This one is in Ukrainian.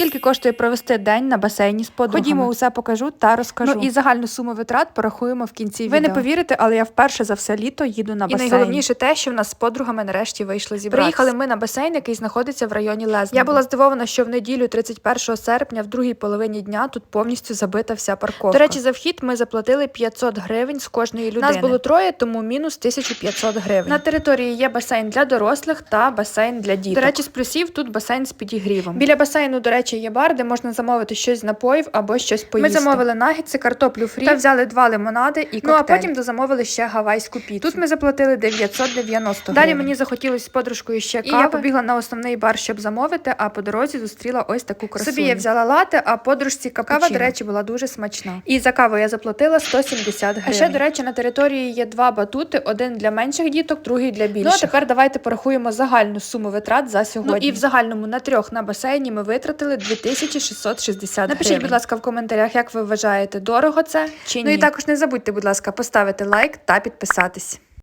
Скільки коштує провести день на басейні з подругами? Ходімо, усе покажу та розкажу. Ну і загальну суму витрат порахуємо в кінці Ви відео. не повірите, але я вперше за все літо їду на І найголовніше те, що в нас з подругами нарешті вийшли зібратися. Приїхали ми на басейн, який знаходиться в районі Лезного. Я була здивована, що в неділю, 31 серпня, в другій половині дня тут повністю забита вся парковка. До речі, за вхід ми заплатили 500 гривень з кожної людини. Нас було троє, тому мінус 1500 гривень. На території є басейн для дорослих та басейн для діток. До речі, з плюсів тут басейн з підігрівом. Біля басейну, до речі, є бар, де можна замовити щось з напоїв або щось поїсти. Ми замовили нагетси, картоплю фрі та взяли два лимонади і коктейль. Ну а потім дозамовили ще гавайську піцу. Тут ми заплатили 990 Далі мені захотілося з подружкою ще кави. І я побігла на основний бар, щоб замовити, а по дорозі зустріла ось таку красуню. Собі я взяла лати, а подружці капучино. Кава, до речі, була дуже смачна. І за каву я заплатила 170 гривень. А ще, до речі, на території є два батути: один для менших діток, другий для більших. Ну а тепер давайте порахуємо загальну суму витрат за сьогодні. Ну і в загальному на трьох на басейні ми витратили 2660 Напишіть, будь ласка, в коментарях, як ви вважаєте, дорого це чи ні. Ну і також не забудьте, будь ласка, поставити лайк та підписатись.